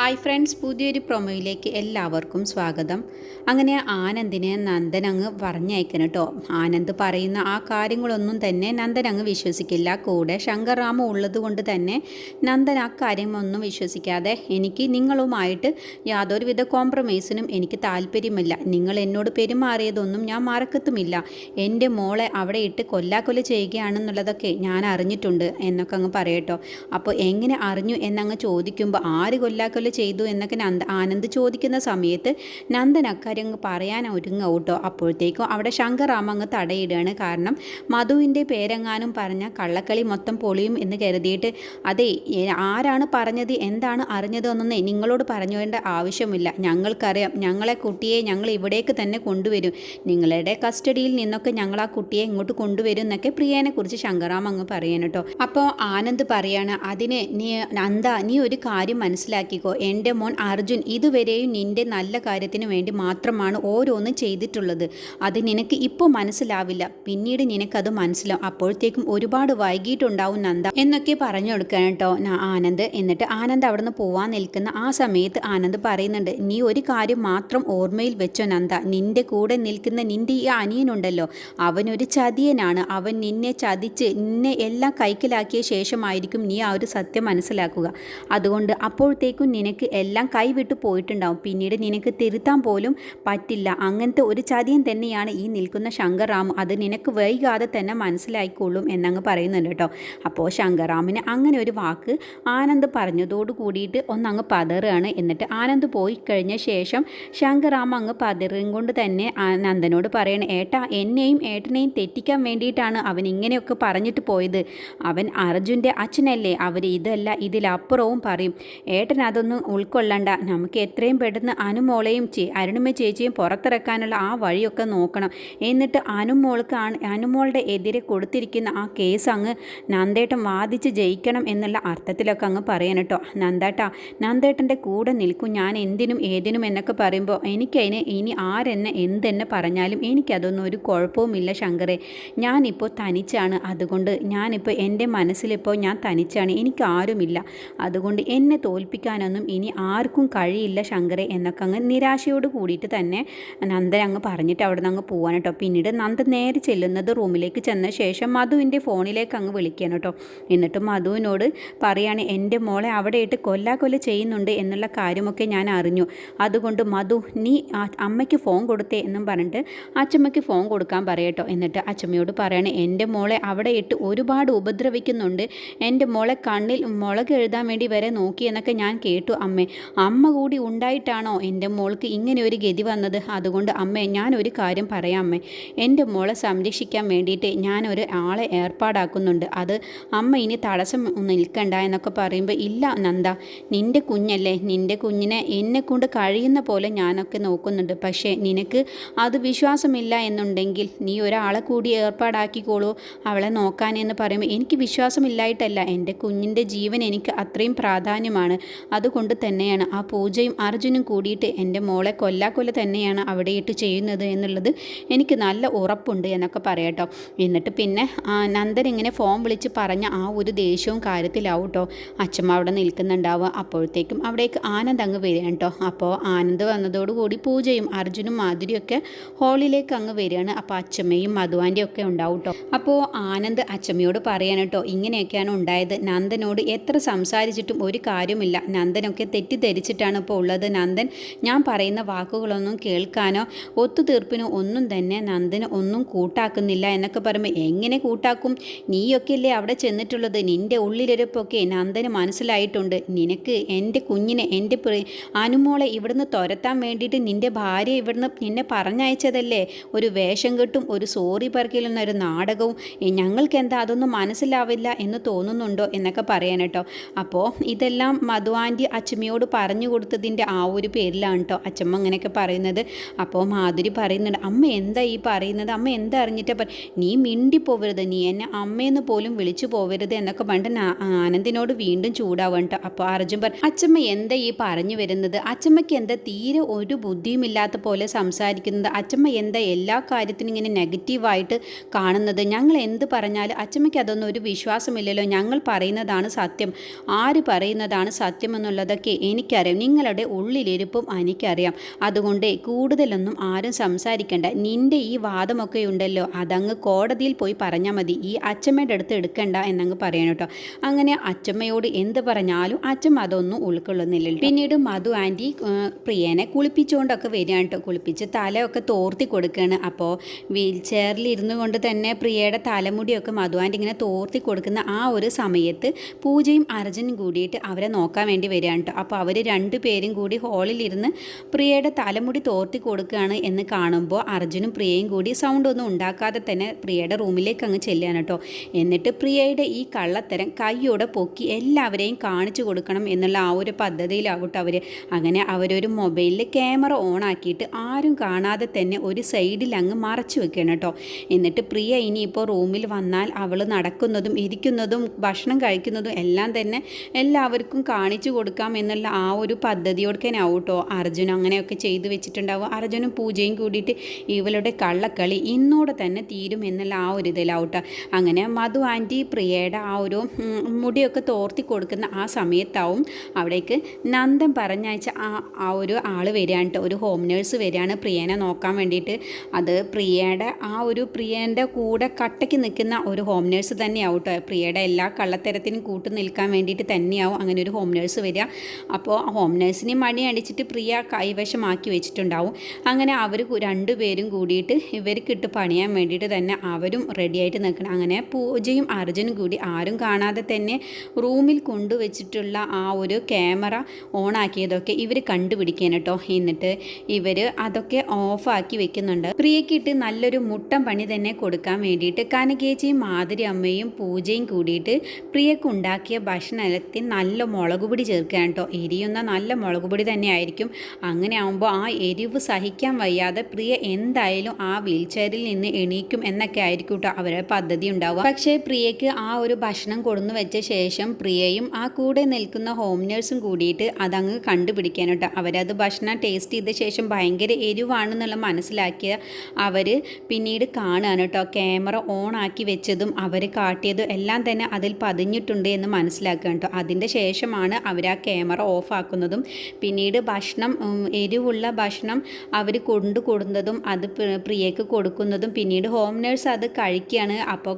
Hi friends പുതിയൊരു പ്രൊമോയിലേക്ക് എല്ലാവർക്കും സ്വാഗതം. അങ്ങനെ ആനന്ദിനെ നന്ദൻ അങ്ങ് പറഞ്ഞയക്കണം കേട്ടോ ആനന്ദ് പറയുന്ന ആ കാര്യങ്ങളൊന്നും തന്നെ നന്ദൻ അങ്ങ് വിശ്വസിക്കില്ല. കൂടെ ശങ്കർറാമ ഉള്ളത് കൊണ്ട് തന്നെ നന്ദൻ ആ കാര്യമൊന്നും വിശ്വസിക്കാതെ എനിക്ക് നിങ്ങളുമായിട്ട് യാതൊരുവിധ കോംപ്രമൈസിനും എനിക്ക് താല്പര്യമില്ല. നിങ്ങൾ എന്നോട് പെരുമാറിയതൊന്നും ഞാൻ മറക്കത്തുമില്ല. എന്റെ മോളെ അവിടെ ഇട്ട് കൊല്ലാക്കൊല ചെയ്യുകയാണെന്നുള്ളതൊക്കെ ഞാൻ അറിഞ്ഞിട്ടുണ്ട് എന്നൊക്കെ അങ്ങ് പറയട്ടോ. അപ്പോൾ എങ്ങനെ അറിഞ്ഞു എന്നങ്ങ് ചോദിക്കുമ്പോൾ ആര് കൊല്ലാക്കൊല ചെയ്തു എന്നൊക്കെ നന്ദ ആനന്ദ് ചോദിക്കുന്ന സമയത്ത് നന്ദൻ അക്കാര്യം അങ്ങ് പറയാൻ ഒരുങ്ങ കേട്ടോ. അപ്പോഴത്തേക്കും അവിടെ ശങ്കറാമ അങ്ങ് തടയിടുകയാണ്. കാരണം മധുവിന്റെ പേരെങ്ങാനും പറഞ്ഞ കള്ളക്കളി മൊത്തം പൊളിയും എന്ന് കരുതിയിട്ട് അതെ ആരാണ് പറഞ്ഞത് എന്താണ് അറിഞ്ഞത് എന്നൊന്നും നിങ്ങളോട് പറഞ്ഞു വേണ്ട ആവശ്യമില്ല. ഞങ്ങൾക്കറിയാം ഞങ്ങളെ കുട്ടിയെ ഞങ്ങൾ ഇവിടേക്ക് തന്നെ കൊണ്ടുവരും. നിങ്ങളുടെ കസ്റ്റഡിയിൽ നിന്നൊക്കെ ഞങ്ങൾ ആ കുട്ടിയെ ഇങ്ങോട്ട് കൊണ്ടുവരും എന്നൊക്കെ പ്രിയനെ കുറിച്ച് ശങ്കറാം അങ്ങ് പറയാൻ കേട്ടോ. അപ്പോൾ ആനന്ദ് പറയാണ് അതിനെ നീ നന്ദ നീ ഒരു കാര്യം മനസ്സിലാക്കിക്കോ. എന്റെ മോൻ അർജുൻ ഇതുവരെയും നിന്റെ നല്ല കാര്യത്തിന് വേണ്ടി മാത്രമാണ് ഓരോന്നും ചെയ്തിട്ടുള്ളത്. അത് നിനക്ക് ഇപ്പോൾ മനസ്സിലാവില്ല. പിന്നീട് നിനക്കത് മനസ്സിലാവും. അപ്പോഴത്തേക്കും ഒരുപാട് വൈകിട്ടുണ്ടാവും നന്ദ എന്നൊക്കെ പറഞ്ഞു കൊടുക്കാൻ കേട്ടോ ആനന്ദ്. എന്നിട്ട് ആനന്ദ് അവിടെ നിന്ന് പോവാൻ നിൽക്കുന്ന ആ സമയത്ത് ആനന്ദ് പറയുന്നുണ്ട് നീ ഒരു കാര്യം മാത്രം ഓർമ്മയിൽ വെച്ചോ നന്ദ. നിന്റെ കൂടെ നിൽക്കുന്ന നിന്റെ ഈ അനിയനുണ്ടല്ലോ. അവനൊരു ചതിയനാണ്. അവൻ നിന്നെ ചതിച്ച് നിന്നെ എല്ലാം കൈക്കലാക്കിയ ശേഷമായിരിക്കും നീ ആ ഒരു സത്യം മനസ്സിലാക്കുക. അതുകൊണ്ട് അപ്പോഴത്തേക്കും നിനക്ക് എല്ലാം കൈവിട്ട് പോയിട്ടുണ്ടാവും. പിന്നീട് നിനക്ക് തിരുത്താൻ പോലും പറ്റില്ല. അങ്ങനത്തെ ഒരു ചതിയൻ തന്നെയാണ് ഈ നിൽക്കുന്ന ശങ്കർറാം അത് നിനക്ക് വൈകാതെ തന്നെ മനസ്സിലായിക്കൊള്ളും എന്നങ്ങ് പറയുന്നുണ്ട് കേട്ടോ. അപ്പോൾ ശങ്കർറാമിന് അങ്ങനെ ഒരു വാക്ക് ആനന്ദ് പറഞ്ഞതോട് കൂടിയിട്ട് ഒന്നങ്ങ് പതറുകയാണ്. എന്നിട്ട് ആനന്ദ് പോയി കഴിഞ്ഞ ശേഷം ശങ്കറാം അങ്ങ് പതറും കൊണ്ട് തന്നെ നന്ദനോട് പറയണേ ഏട്ടാ എന്നെയും ഏട്ടനെയും തെറ്റിക്കാൻ വേണ്ടിയിട്ടാണ് അവൻ ഇങ്ങനെയൊക്കെ പറഞ്ഞിട്ട് പോയത്. അവൻ അർജുന്റെ അച്ഛനല്ലേ. അവർ ഇതല്ല ഇതിലപ്പുറവും പറയും. ഏട്ടൻ അതൊന്നും ഉൾക്കൊള്ളണ്ട. നമുക്ക് എത്രയും പെട്ടെന്ന് അനുമോളെയും ചേ അരുണിമ ചേച്ചിയും പുറത്തിറക്കാനുള്ള ആ വഴിയൊക്കെ നോക്കണം. എന്നിട്ട് അനുമോൾക്ക് അനുമോളുടെ എതിരെ കൊടുത്തിരിക്കുന്ന ആ കേസ് അങ്ങ് നന്ദേട്ടൻ വാദിച്ച് ജയിക്കണം എന്നുള്ള അർത്ഥത്തിലൊക്കെ അങ്ങ് പറയാൻ കേട്ടോ. നന്ദേട്ടാ നന്ദേട്ടന്റെ കൂടെ നിൽക്കും. ഞാൻ എന്തിനും ഏതിനും എന്നൊക്കെ പറയുമ്പോൾ എനിക്കതിന് ഇനി ആരെന്നെ എന്തെന്നെ പറഞ്ഞാലും എനിക്കതൊന്നും ഒരു കുഴപ്പവുമില്ല ശങ്കറെ. ഞാനിപ്പോൾ തനിച്ചാണ്. അതുകൊണ്ട് ഞാനിപ്പോൾ എന്റെ മനസ്സിലിപ്പോൾ ഞാൻ തനിച്ചാണ്. എനിക്ക് ആരുമില്ല അതുകൊണ്ട് എന്നെ തോൽപ്പിക്കാനൊന്നും ഇനി ആർക്കും കഴിയില്ല ശങ്കരെ എന്നൊക്കെ അങ്ങ് നിരാശയോട് കൂടിയിട്ട് തന്നെ നന്ദൻ അങ്ങ് പറഞ്ഞിട്ട് അവിടെ നിന്ന് അങ്ങ് പോകാൻ കേട്ടോ. പിന്നീട് നന്ദൻ നേരെ ചെല്ലുന്നത് റൂമിലേക്ക് ചെന്ന ശേഷം മധുവിന്റെ ഫോണിലേക്ക് അങ്ങ് വിളിക്കാൻ കേട്ടോ. എന്നിട്ട് മധുവിനോട് പറയാണ് എന്റെ മോളെ അവിടെയിട്ട് ഇട്ട് കൊല്ലാക്കൊല്ല ചെയ്യുന്നുണ്ട് എന്നുള്ള കാര്യമൊക്കെ ഞാൻ അറിഞ്ഞു. അതുകൊണ്ട് മധു നീ അമ്മയ്ക്ക് ഫോൺ കൊടുത്തേ എന്നും പറഞ്ഞിട്ട് അച്ചമ്മയ്ക്ക് ഫോൺ കൊടുക്കാൻ പറയട്ടോ എന്നിട്ട് അച്ചമ്മയോട് പറയാണ് എന്റെ മോളെ അവിടെ ഇട്ട് ഒരുപാട് ഉപദ്രവിക്കുന്നുണ്ട്. എന്റെ മോളെ കണ്ണിൽ മുളക് എഴുതാൻ വേണ്ടി വരെ നോക്കി എന്നൊക്കെ ഞാൻ കേട്ടു. അമ്മേ. അമ്മ കൂടി ഉണ്ടായിട്ടാണോ എന്റെ മോൾക്ക് ഇങ്ങനെ ഒരു ഗതി വന്നത്? അതുകൊണ്ട് അമ്മേ ഞാൻ ഒരു കാര്യം പറയാം അമ്മേ. എന്റെ മോളെ സംരക്ഷിക്കാൻ വേണ്ടിയിട്ട് ഞാൻ ഒരു ആളെ ഏർപ്പാടാക്കുന്നുണ്ട്. അത് അമ്മ ഇനി തടസ്സം നിൽക്കണ്ട എന്നൊക്കെ പറയുമ്പോൾ ഇല്ല നന്ദ നിന്റെ കുഞ്ഞല്ലേ. നിന്റെ കുഞ്ഞിനെ എന്നെ കൊണ്ട് കഴിയുന്ന പോലെ ഞാനൊക്കെ നോക്കുന്നുണ്ട്. പക്ഷേ നിനക്ക് അത് വിശ്വാസമില്ല എന്നുണ്ടെങ്കിൽ നീ ഒരാളെ കൂടി ഏർപ്പാടാക്കിക്കോളൂ. അവളെ നോക്കാനെന്ന് പറയുമ്പോൾ എനിക്ക് വിശ്വാസമില്ലായിട്ടല്ല. എന്റെ കുഞ്ഞിന്റെ ജീവൻ എനിക്ക് അത്രയും പ്രാധാന്യമാണ്. അതുകൊണ്ട് തന്നെയാണ്. ആ പൂജയും അർജുനും കൂടിയിട്ട് എന്റെ മോളെ കൊല്ലാക്കൊല തന്നെയാണ് അവിടെ ഇട്ട് ചെയ്യുന്നത് എന്നുള്ളത് എനിക്ക് നല്ല ഉറപ്പുണ്ട് എന്നൊക്കെ പറയട്ടോ എന്നിട്ട് പിന്നെ നന്ദൻ ഇങ്ങനെ ഫോൺ വിളിച്ച് പറഞ്ഞ ആ ഒരു ദേഷ്യവും കാര്യത്തിലാവും കേട്ടോ അച്ഛമ്മ അവിടെ നിൽക്കുന്നുണ്ടാവുക. അപ്പോഴത്തേക്കും അവിടേക്ക് ആനന്ദ് അങ്ങ് വരികയാണ് കേട്ടോ. അപ്പോൾ ആനന്ദ് വന്നതോടുകൂടി പൂജയും അർജുനും മാധുരിയൊക്കെ ഹോളിലേക്ക് അങ്ങ് വരികയാണ്. അപ്പോൾ അച്ഛമ്മയും മധുവാന്റെയും ഒക്കെ ഉണ്ടാവും കേട്ടോ. അപ്പോൾ ആനന്ദ് അച്ഛമ്മയോട് പറയാൻ കേട്ടോ ഇങ്ങനെയൊക്കെയാണ് ഉണ്ടായത്. നന്ദനോട് എത്ര സംസാരിച്ചിട്ടും ഒരു കാര്യമില്ല നന്ദനൊക്കെ തെറ്റിദ്ധരിച്ചിട്ടാണ് ഇപ്പോൾ ഉള്ളത്. നന്ദൻ ഞാൻ പറയുന്ന വാക്കുകളൊന്നും കേൾക്കാനോ ഒത്തുതീർപ്പിനോ ഒന്നും തന്നെ നന്ദന് ഒന്നും കൂട്ടാക്കുന്നില്ല എന്നൊക്കെ പറയുമ്പോൾ എങ്ങനെ കൂട്ടാക്കും? നീയൊക്കെയല്ലേ അവിടെ ചെന്നിട്ടുള്ളത്? നിന്റെ ഉള്ളിലിരുപ്പൊക്കെ നന്ദന് മനസ്സിലായിട്ടുണ്ട്. നിനക്ക് എന്റെ കുഞ്ഞിനെ എന്റെ അനുമോളെ ഇവിടുന്ന് തുരത്താൻ വേണ്ടിയിട്ട് നിന്റെ ഭാര്യ ഇവിടുന്ന് നിന്നെ പറഞ്ഞയച്ചതല്ലേ? ഒരു വേഷം കെട്ടും ഒരു സോറി പറക്കലും ഒരു നാടകവും ഞങ്ങൾക്ക് എന്താ അതൊന്നും മനസ്സിലാവില്ല എന്ന് തോന്നുന്നുണ്ടോ എന്നൊക്കെ പറയാൻ കേട്ടോ. അപ്പോൾ ഇതെല്ലാം മധു ആന്റി അച്ചമ്മയോട് പറഞ്ഞു കൊടുത്തതിന്റെ ആ ഒരു പേരിലാണ് കേട്ടോ അച്ചമ്മ അങ്ങനെയൊക്കെ പറയുന്നത്. അപ്പോൾ മാധുരി പറയുന്നുണ്ട് അമ്മ എന്താ ഈ പറയുന്നത്? അമ്മ എന്താ അറിഞ്ഞിട്ടാ പറ നീ മിണ്ടി പോവരുത് നീ എന്നെ അമ്മയെന്ന് പോലും വിളിച്ചു പോവരുത് എന്നൊക്കെ പണ്ട് ആനന്ദിനോട് വീണ്ടും ചൂടാവും കേട്ടോ അപ്പോൾ അർജുൻ പറ അച്ചമ്മ എന്താ ഈ പറഞ്ഞു വരുന്നത്? അച്ചമ്മയ്ക്ക് എന്താ തീരെ ഒരു ബുദ്ധിയുമില്ലാത്ത പോലെ സംസാരിക്കുന്നത്? അച്ചമ്മ എന്താ എല്ലാ കാര്യത്തിനും ഇങ്ങനെ നെഗറ്റീവായിട്ട് കാണുന്നത്? ഞങ്ങൾ എന്ത് പറഞ്ഞാലും അച്ചമ്മയ്ക്ക് അതൊന്നും ഒരു വിശ്വാസമില്ലല്ലോ. ഞങ്ങൾ പറയുന്നതാണ് സത്യം. ആര് പറയുന്നതാണ് സത്യം എന്നുള്ളതൊക്കെ എനിക്കറിയാം. നിങ്ങളുടെ ഉള്ളിലിരുപ്പും എനിക്കറിയാം. അതുകൊണ്ട് കൂടുതലൊന്നും ആരും സംസാരിക്കേണ്ട. നിന്റെ ഈ വാദമൊക്കെ ഉണ്ടല്ലോ അതങ്ങ് കോടതിയിൽ പോയി പറഞ്ഞാൽ മതി. ഈ അച്ചമ്മയുടെ അടുത്ത് എടുക്കണ്ട എന്നങ്ങ് പറയണം കേട്ടോ. അങ്ങനെ അച്ചമ്മയോട് എന്ത് പറഞ്ഞാലും അച്ചമ്മ അതൊന്നും ഉൾക്കൊള്ളുന്നില്ല പിന്നീട് മധു ആന്റി പ്രിയനെ കുളിപ്പിച്ചുകൊണ്ടൊക്കെ വരികയാണ് കേട്ടോ. കുളിപ്പിച്ച് തലയൊക്കെ തോർത്തി കൊടുക്കുകയാണ്. അപ്പോൾ വീൽ ചെയറിൽ ഇരുന്നു കൊണ്ട് തന്നെ പ്രിയയുടെ തലമുടിയൊക്കെ മധു ആന്റി ഇങ്ങനെ തോർത്തി കൊടുക്കുന്ന ആ ഒരു സമയത്ത് പൂജയും അർജുനും കൂടിയിട്ട് അവരെ നോക്കാൻ വേണ്ടി വരികയാണ്. കേട്ടോ അപ്പോൾ അവർ രണ്ടുപേരും കൂടി ഹോളിലിരുന്ന് പ്രിയയുടെ തലമുടി തോർത്തി കൊടുക്കുകയാണ് എന്ന് കാണുമ്പോൾ അർജുനും പ്രിയയും കൂടി സൗണ്ട് ഒന്നും ഉണ്ടാക്കാതെ തന്നെ പ്രിയയുടെ റൂമിലേക്ക് അങ്ങ് ചെല്ലുകയാണ് കേട്ടോ. എന്നിട്ട് പ്രിയയുടെ ഈ കള്ളത്തരം കൈയോടെ പൊക്കി എല്ലാവരെയും കാണിച്ചു കൊടുക്കണം എന്നുള്ള ആ ഒരു പദ്ധതിയിലാവട്ടെ അവർ അങ്ങനെ അവരൊരു മൊബൈലിൽ ക്യാമറ ഓൺ ആക്കിയിട്ട് ആരും കാണാതെ തന്നെ ഒരു സൈഡിൽ അങ്ങ് മറച്ചു വെക്കണം കേട്ടോ. എന്നിട്ട് പ്രിയ ഇനിയിപ്പോൾ റൂമിൽ വന്നാൽ അവൾ നടക്കുന്നതും ഇരിക്കുന്നതും ഭക്ഷണം കഴിക്കുന്നതും എല്ലാം തന്നെ എല്ലാവർക്കും കാണിച്ചു കൊടുക്കാം എന്നുള്ള ആ ഒരു പദ്ധതിയോടൊക്കെനാവും കേട്ടോ അർജുൻ അങ്ങനെയൊക്കെ ചെയ്തു വെച്ചിട്ടുണ്ടാവും. അർജുനും പൂജയും കൂടിയിട്ട് ഇവളുടെ കള്ളക്കളി ഇന്നോടെ തന്നെ തീരും എന്നുള്ള ആ ഒരു ഇതിലാവട്ടെ അങ്ങനെ മധു ആന്റി പ്രിയയുടെ ആ ഒരു മുടിയൊക്കെ തോർത്തി കൊടുക്കുന്ന ആ സമയത്താവും അവിടേക്ക് നന്ദൻ പറഞ്ഞയച്ച ആ ആ ഒരു ആൾ വരികയാണ് ഒരു ഹോം നേഴ്സ് വരികയാണ് പ്രിയനെ നോക്കാൻ വേണ്ടിയിട്ട്. അത് പ്രിയയുടെ ആ ഒരു പ്രിയന്റെ കൂടെ കട്ടയ്ക്ക് നിൽക്കുന്ന ഒരു ഹോം നേഴ്സ് തന്നെയാവും കേട്ടോ പ്രിയയുടെ എല്ലാ കള്ളത്തരത്തിനും കൂട്ടു നിൽക്കാൻ വേണ്ടിയിട്ട് തന്നെയാവും അങ്ങനെ ഒരു ഹോം നേഴ്സ് വരിക. അപ്പോൾ ഹോം നേഴ്സിനെ മണി അടിച്ചിട്ട് പ്രിയ കൈവശമാക്കി വെച്ചിട്ടുണ്ടാവും. അങ്ങനെ അവർ രണ്ടുപേരും കൂടിയിട്ട് ഇവർക്കിട്ട് പണിയാൻ വേണ്ടിയിട്ട് തന്നെ അവരും റെഡിയായിട്ട് നിൽക്കണം. അങ്ങനെ പൂജയും അർജുനും കൂടി ആരും കാണാതെ തന്നെ റൂമിൽ കൊണ്ടുവച്ചിട്ടുള്ള ആ ഒരു ക്യാമറ ഓണാക്കിയതൊക്കെ ഇവർ കണ്ടുപിടിക്കാൻ കേട്ടോ. എന്നിട്ട് ഇവർ അതൊക്കെ ഓഫാക്കി വെക്കുന്നുണ്ട്. പ്രിയക്കിട്ട് നല്ലൊരു മുട്ടം പണി തന്നെ കൊടുക്കാൻ വേണ്ടിയിട്ട് കനകേച്ചിയും മാതിരി അമ്മയും പൂജയും കൂടിയിട്ട് പ്രിയക്കുണ്ടാക്കിയ ഭക്ഷണത്തിൽ നല്ല മുളക് പൊടി ചേർക്കാൻ കേട്ടോ. എരിയുന്ന നല്ല മുളക് പൊടി തന്നെയായിരിക്കും അങ്ങനെ ആകുമ്പോൾ ആ എരിവ് സഹിക്കാൻ വയ്യാതെ പ്രിയ എന്തായാലും ആ വീൽ ചെയറിൽ നിന്ന് എണീക്കും എന്നൊക്കെ ആയിരിക്കും കേട്ടോ അവരുടെ പദ്ധതി ഉണ്ടാവുക. പക്ഷേ പ്രിയക്ക് ആ ഒരു ഭക്ഷണം കൊടുന്നു വെച്ച ശേഷം പ്രിയയും ആ കൂടെ നിൽക്കുന്ന ഹോം നേഴ്സും കൂടിയിട്ട് അതങ്ങ് കണ്ടുപിടിക്കാൻ കേട്ടോ. അവരത് ഭക്ഷണം ടേസ്റ്റ് ചെയ്ത ശേഷം ഭയങ്കര എരിവാണെന്നുള്ള മനസ്സിലാക്കിയ അവർ പിന്നീട് കാണുകയാണ് കേട്ടോ. ക്യാമറ ഓൺ ആക്കി വെച്ചതും അവർ കാട്ടിയതും എല്ലാം തന്നെ അതിൽ പതിഞ്ഞിട്ടുണ്ട് എന്ന് മനസ്സിലാക്കുക കേട്ടോ. അതിന്റെ ശേഷമാണ് അവർ ആ ക്യാമറ ഓഫ് ആക്കുന്നതും പിന്നീട് ഭക്ഷണം എരിവുള്ള ഭക്ഷണം അവർ കൊണ്ടു കൊടുക്കുന്നതും അത് പ്രി- പ്രിയക്ക് കൊടുക്കുന്നതും പിന്നീട് ഹോം നേഴ്സ് അത് കഴിക്കുകയാണ് അപ്പോൾ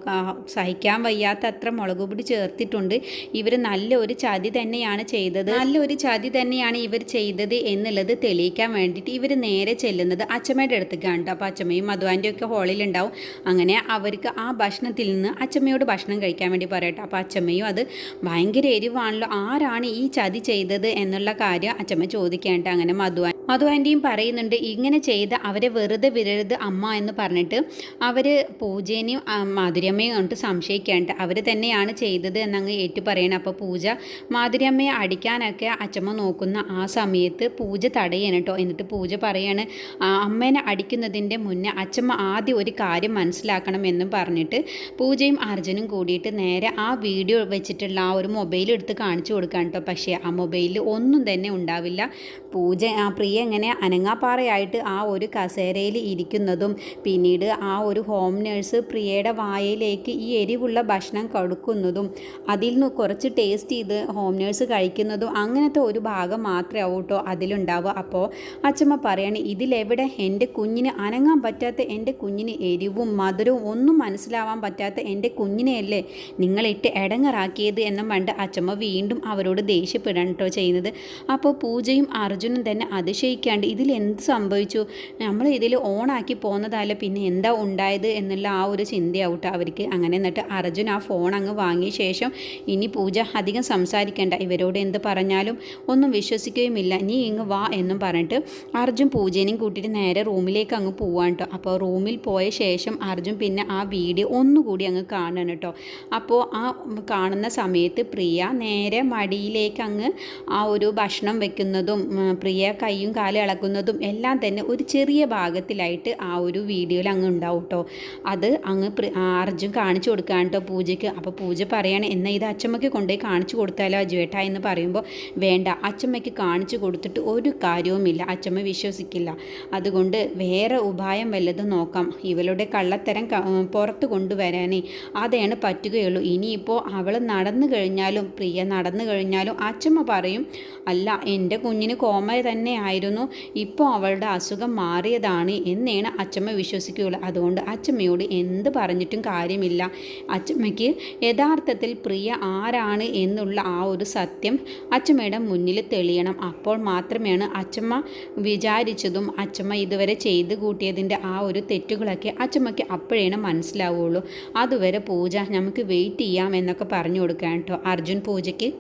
സഹിക്കാൻ വയ്യാത്ത അത്ര മുളക് പൊടി ചേർത്തിട്ടുണ്ട്. ഇവർ നല്ലൊരു ചതി തന്നെയാണ് ചെയ്തത്. നല്ലൊരു ചതി തന്നെയാണ് ഇവർ ചെയ്തത് എന്നുള്ളത് തെളിയിക്കാൻ വേണ്ടിയിട്ട് ഇവർ നേരെ ചെല്ലുന്നത് അച്ചമ്മയുടെ അടുത്തേക്കാണ് കേട്ടോ. അപ്പോൾ അച്ചമ്മയും മധുവാന്റെ ഒക്കെ ഹോളിലുണ്ടാവും അങ്ങനെ അവർക്ക് ആ ഭക്ഷണത്തിൽ നിന്ന് അച്ചമ്മയോട് ഭക്ഷണം കഴിക്കാൻ വേണ്ടി പറയട്ടെ. അപ്പോൾ അച്ചമ്മയും അത് ഭയങ്കര എരിവാണല്ലോ. ആരാണ് ഈ ചതി ചെയ്തത് എന്നുള്ള കാര്യം അച്ചമ്മ ചോദിക്കേണ്ട. അങ്ങനെ മധുവാൻ മധു ആന്റിയും പറയുന്നുണ്ട് ഇങ്ങനെ ചെയ്ത് അവരെ വെറുതെ വിരരുത് അമ്മ എന്ന് പറഞ്ഞിട്ട് അവർ പൂജേനെയും മാധുരിയമ്മയും മാധുര്യമ്മയും കൊണ്ട് സംശയിക്കാണ്ട് അവർ തന്നെയാണ് ചെയ്തത് എന്നങ്ങ് ഏറ്റു പറയണം. അപ്പോൾ പൂജ മാധുര്യമ്മയെ അടിക്കാനൊക്കെ അച്ചമ്മ നോക്കുന്ന ആ സമയത്ത് പൂജ തടയണം കേട്ടോ എന്നിട്ട് പൂജ പറയാണ് അമ്മേനെ അടിക്കുന്നതിന്റെ മുന്നേ അച്ചമ്മ ആദ്യം ഒരു കാര്യം മനസ്സിലാക്കണം എന്നും പറഞ്ഞിട്ട് പൂജയും അർജുനും കൂടിയിട്ട് നേരെ ആ വീഡിയോ വെച്ചിട്ടുള്ള ആ ഒരു മൊബൈൽ എടുത്ത് കാണിച്ചു കൊടുക്കാൻ കേട്ടോ പക്ഷേ ആ മൊബൈലിൽ ഒന്നും തന്നെ ഉണ്ടാവില്ല. പൂജ ആ പ്രിയ ഇങ്ങനെ അനങ്ങാപ്പാറയായിട്ട് ആ ഒരു കസേരയിൽ ഇരിക്കുന്നതും പിന്നീട് ആ ഒരു ഹോം നേഴ്സ് പ്രിയയുടെ വായയിലേക്ക് ഈ എരിവുള്ള ഭക്ഷണം കൊടുക്കുന്നതും അതിൽ നിന്ന് കുറച്ച് ടേസ്റ്റ് ചെയ്ത് ഹോം നേഴ്സ് കഴിക്കുന്നതും അങ്ങനത്തെ ഒരു ഭാഗം മാത്രമേ ആവും കേട്ടോ അതിലുണ്ടാവുക. അപ്പോൾ അച്ഛമ്മ പറയാണ് ഇതിലെവിടെ എന്റെ കുഞ്ഞിന് അനങ്ങാൻ പറ്റാത്ത എന്റെ കുഞ്ഞിന് എരിവും മധുരവും ഒന്നും മനസ്സിലാവാൻ പറ്റാത്ത എന്റെ കുഞ്ഞിനെയല്ലേ നിങ്ങളിട്ട് ഇടങ്ങറാക്കിയത് എന്നും പണ്ട് അച്ഛമ്മ വീണ്ടും അവരോട് ദേഷ്യപ്പെടാൻ കേട്ടോ ചെയ്യുന്നത്. അപ്പോൾ പൂജയും അർജുനും തന്നെ അതിശയിക്കാണ്ട് ഇതിൽ എന്ത് സംഭവിച്ചു? നമ്മൾ ഇതിൽ ഓണാക്കി പോകുന്നതല്ല പിന്നെ എന്താ ഉണ്ടായത് എന്നുള്ള ആ ഒരു ചിന്തയാവട്ടെ അവർക്ക്. അങ്ങനെ എന്നിട്ട് അർജുൻ ആ ഫോൺ അങ്ങ് വാങ്ങിയ ശേഷം ഇനി പൂജ അധികം സംസാരിക്കേണ്ട. ഇവരോട് എന്ത് പറഞ്ഞാലും ഒന്നും വിശ്വസിക്കുകയുമില്ല. നീ ഇങ്ങ് വാ എന്നും പറഞ്ഞിട്ട് അർജുൻ പൂജേനെയും കൂട്ടിയിട്ട് നേരെ റൂമിലേക്ക് അങ്ങ് പോവാൻ കേട്ടോ അപ്പോൾ റൂമിൽ പോയ ശേഷം അർജുൻ പിന്നെ ആ വീഡിയോ ഒന്നുകൂടി അങ്ങ് കാണണം കേട്ടോ അപ്പോൾ ആ കാണുന്ന സമയത്ത് പ്രിയ നേരെ മടിയിലേക്ക് അങ്ങ് ആ ഒരു ഭക്ഷണം വെക്കുന്നതും പ്രിയ കൈയും കാൽ എല്ലാം തന്നെ ഒരു ചെറിയ ഭാഗത്തിലായിട്ട് ആ ഒരു വീഡിയോയിൽ അങ്ങ് ഉണ്ടാവും കേട്ടോ അത് അങ്ങ് അർജുൻ കാണിച്ചു കൊടുക്കുകയാണ് കേട്ടോ പൂജയ്ക്ക്. അപ്പോൾ പൂജ പറയാണ് എന്നാൽ ഇത് അച്ചമ്മയ്ക്ക് കൊണ്ടുപോയി കാണിച്ചു കൊടുത്താലോ അജുവേട്ട എന്ന് പറയുമ്പോൾ വേണ്ട അച്ചമ്മയ്ക്ക് കാണിച്ചു കൊടുത്തിട്ട് ഒരു കാര്യവുമില്ല. അച്ചമ്മ വിശ്വസിക്കില്ല. അതുകൊണ്ട് വേറെ ഉപായം വല്ലതും നോക്കാം. ഇവളുടെ കള്ളത്തരം പുറത്ത് കൊണ്ടുവരാനേ അതാണ് പറ്റുകയുള്ളൂ. ഇനിയിപ്പോൾ അവൾ നടന്നു കഴിഞ്ഞാലും പ്രിയ നടന്നു കഴിഞ്ഞാലും അച്ചമ്മ പറയും അല്ല എന്റെ കുഞ്ഞിന് കോമ തന്നെ ആയിരുന്നു. ഇപ്പോൾ അവളുടെ അസുഖം മാറിയതാണ് എന്നാണ് അച്ചമ്മ വിശ്വസിക്കുകയുള്ളൂ. അതുകൊണ്ട് അച്ചമ്മയോട് എന്ത് പറഞ്ഞിട്ടും കാര്യമില്ല. അച്ചമ്മയ്ക്ക് യഥാർത്ഥത്തിൽ പ്രിയ ആരാണ് എന്നുള്ള ആ ഒരു സത്യം അച്ചമ്മയുടെ മുന്നിൽ തെളിയണം. അപ്പോൾ മാത്രമേയാണ് അച്ചമ്മ വിചാരിച്ചതും അച്ചമ്മ ഇതുവരെ ചെയ്തു കൂട്ടിയതിന്റെ ആ ഒരു തെറ്റുകളൊക്കെ അച്ചമ്മയ്ക്ക് അപ്പോഴേണ് മനസ്സിലാവുള്ളൂ. അതുവരെ പൂജ നമുക്ക് വെയിറ്റ് ചെയ്യാം എന്നൊക്കെ പറഞ്ഞു കൊടുക്കാൻ കേട്ടോ. അർജുൻ പൂജയ്ക്ക്.